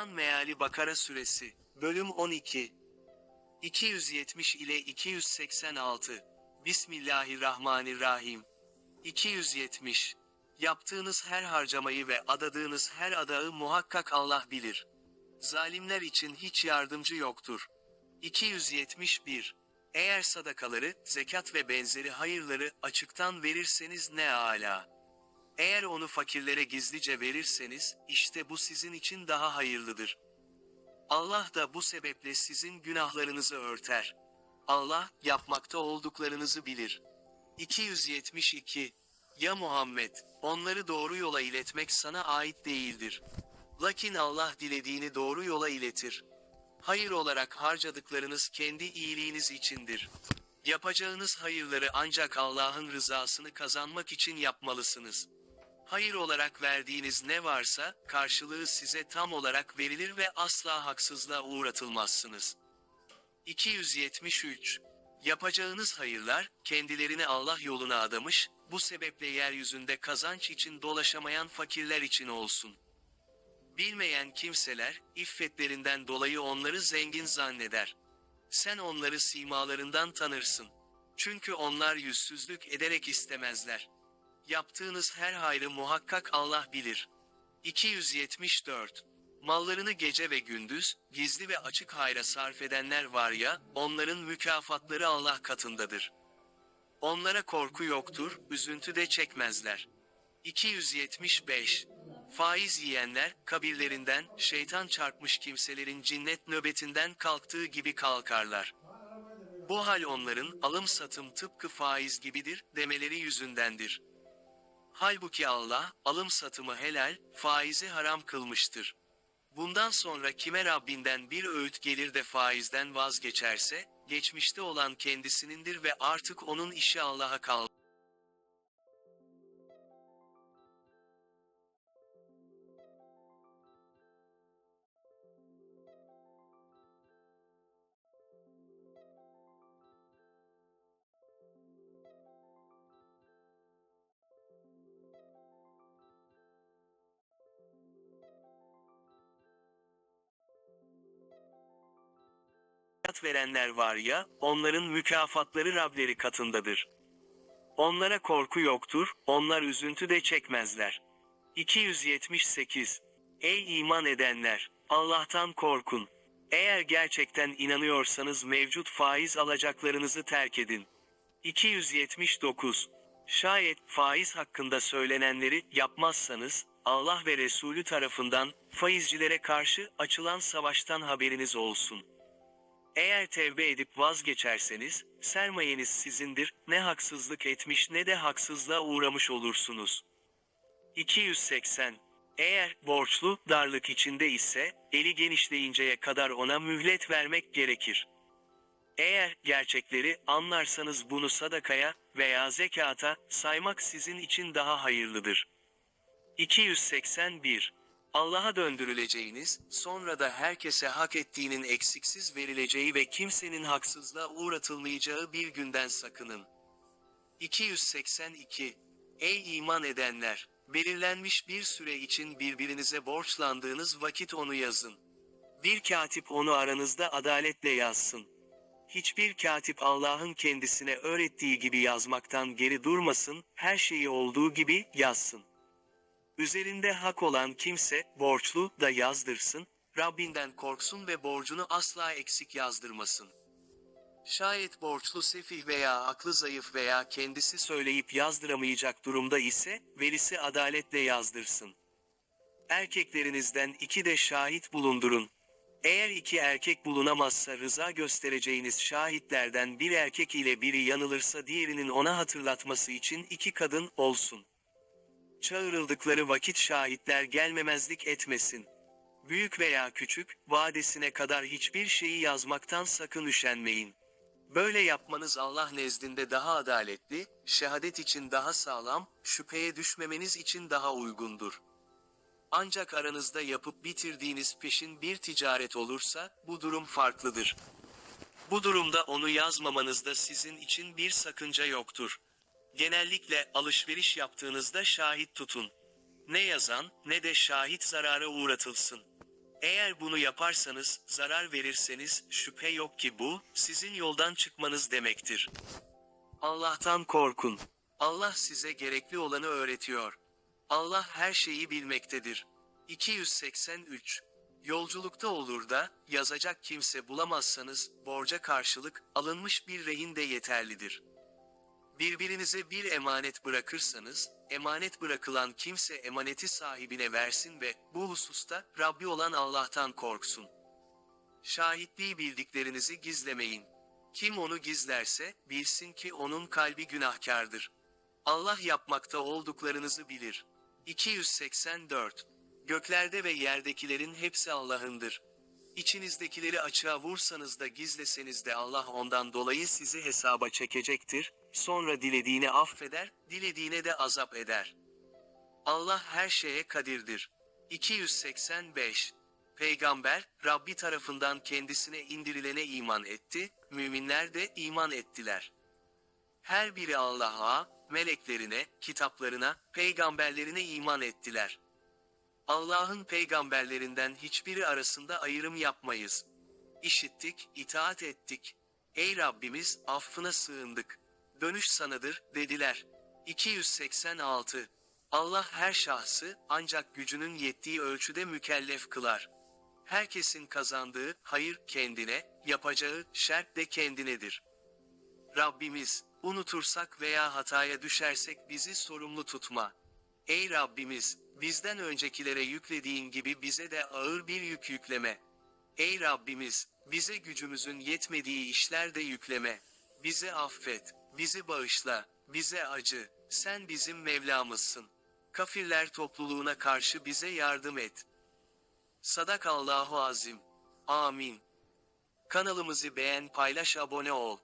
Kur'an Meali Bakara Suresi Bölüm 12 270 ile 286 Bismillahirrahmanirrahim 270 Yaptığınız her harcamayı ve adadığınız her adağı muhakkak Allah bilir. Zalimler için hiç yardımcı yoktur. 271 Eğer sadakaları, zekat ve benzeri hayırları açıktan verirseniz ne âlâ. Eğer onu fakirlere gizlice verirseniz, işte bu sizin için daha hayırlıdır. Allah da bu sebeple sizin günahlarınızı örter. Allah, yapmakta olduklarınızı bilir. 272 Ya Muhammed, onları doğru yola iletmek sana ait değildir. Lakin Allah dilediğini doğru yola iletir. Hayır olarak harcadıklarınız kendi iyiliğiniz içindir. Yapacağınız hayırları ancak Allah'ın rızasını kazanmak için yapmalısınız. Hayır olarak verdiğiniz ne varsa, karşılığı size tam olarak verilir ve asla haksızlığa uğratılmazsınız. 273. Yapacağınız hayırlar, kendilerini Allah yoluna adamış, bu sebeple yeryüzünde kazanç için dolaşamayan fakirler için olsun. Bilmeyen kimseler, iffetlerinden dolayı onları zengin zanneder. Sen onları simalarından tanırsın. Çünkü onlar yüzsüzlük ederek istemezler. Yaptığınız her hayrı muhakkak Allah bilir. 274. Mallarını gece ve gündüz, gizli ve açık hayra sarf edenler var ya, onların mükafatları Allah katındadır. Onlara korku yoktur, üzüntü de çekmezler. 275. Faiz yiyenler, kabirlerinden, şeytan çarpmış kimselerin cinnet nöbetinden kalktığı gibi kalkarlar. Bu hal onların, alım satım tıpkı faiz gibidir, demeleri yüzündendir. Halbuki Allah, alım satımı helal, faizi haram kılmıştır. Bundan sonra kime Rabbinden bir öğüt gelir de faizden vazgeçerse, geçmişte olan kendisinindir ve artık onun işi Allah'a kal. Verenler var ya, onların mükafatları Rableri katındadır. Onlara korku yoktur, onlar üzüntü de çekmezler. 278 Ey iman edenler! Allah'tan korkun. Eğer gerçekten inanıyorsanız mevcut faiz alacaklarınızı terk edin. 279 Şayet faiz hakkında söylenenleri yapmazsanız, Allah ve Resulü tarafından faizcilere karşı açılan savaştan haberiniz olsun. Eğer tevbe edip vazgeçerseniz, sermayeniz sizindir, ne haksızlık etmiş ne de haksızlığa uğramış olursunuz. 280. Eğer borçlu, darlık içinde ise, eli genişleyinceye kadar ona mühlet vermek gerekir. Eğer gerçekleri anlarsanız bunu sadakaya veya zekata saymak sizin için daha hayırlıdır. 281 Allah'a döndürüleceğiniz, sonra da herkese hak ettiğinin eksiksiz verileceği ve kimsenin haksızlığa uğratılmayacağı bir günden sakının. 282. Ey iman edenler! Belirlenmiş bir süre için birbirinize borçlandığınız vakit onu yazın. Bir katip onu aranızda adaletle yazsın. Hiçbir katip Allah'ın kendisine öğrettiği gibi yazmaktan geri durmasın, her şeyi olduğu gibi yazsın. Üzerinde hak olan kimse, borçlu da yazdırsın, Rabbinden korksun ve borcunu asla eksik yazdırmasın. Şayet borçlu sefih veya aklı zayıf veya kendisi söyleyip yazdıramayacak durumda ise, velisi adaletle yazdırsın. Erkeklerinizden iki de şahit bulundurun. Eğer iki erkek bulunamazsa rıza göstereceğiniz şahitlerden bir erkek ile biri yanılırsa diğerinin ona hatırlatması için iki kadın olsun. Çağırıldıkları vakit şahitler gelmemezlik etmesin. Büyük veya küçük, vadesine kadar hiçbir şeyi yazmaktan sakın üşenmeyin. Böyle yapmanız Allah nezdinde daha adaletli, şehadet için daha sağlam, şüpheye düşmemeniz için daha uygundur. Ancak aranızda yapıp bitirdiğiniz peşin bir ticaret olursa, bu durum farklıdır. Bu durumda onu yazmamanızda sizin için bir sakınca yoktur. Genellikle alışveriş yaptığınızda şahit tutun. Ne yazan ne de şahit zarara uğratılsın. Eğer bunu yaparsanız, zarar verirseniz, şüphe yok ki bu, sizin yoldan çıkmanız demektir. Allah'tan korkun. Allah size gerekli olanı öğretiyor. Allah her şeyi bilmektedir. 283 Yolculukta olur da, yazacak kimse bulamazsanız, borca karşılık, alınmış bir rehin de yeterlidir. Birbirinize bir emanet bırakırsanız, emanet bırakılan kimse emaneti sahibine versin ve, bu hususta, Rabbi olan Allah'tan korksun. Şahitliği bildiklerinizi gizlemeyin. Kim onu gizlerse, bilsin ki onun kalbi günahkardır. Allah yapmakta olduklarınızı bilir. 284 Göklerde ve yerdekilerin hepsi Allah'ındır. İçinizdekileri açığa vursanız da gizleseniz de Allah ondan dolayı sizi hesaba çekecektir, sonra dilediğini affeder, dilediğine de azap eder. Allah her şeye kadirdir. 285 Peygamber, Rabbi tarafından kendisine indirilene iman etti, müminler de iman ettiler. Her biri Allah'a, meleklerine, kitaplarına, peygamberlerine iman ettiler. Allah'ın peygamberlerinden hiçbiri arasında ayrım yapmayız. İşittik, itaat ettik. Ey Rabbimiz, affına sığındık. Dönüş sanadır, dediler. 286 Allah her şahsı, ancak gücünün yettiği ölçüde mükellef kılar. Herkesin kazandığı, hayır kendine, yapacağı, şer de kendinedir. Rabbimiz, unutursak veya hataya düşersek bizi sorumlu tutma. Ey Rabbimiz, bizden öncekilere yüklediğin gibi bize de ağır bir yük yükleme. Ey Rabbimiz, bize gücümüzün yetmediği işler de yükleme. Bizi affet, bizi bağışla, bize acı, sen bizim Mevlamızsın. Kafirler topluluğuna karşı bize yardım et. Sadakallahu azim. Amin. Kanalımızı beğen, paylaş, abone ol.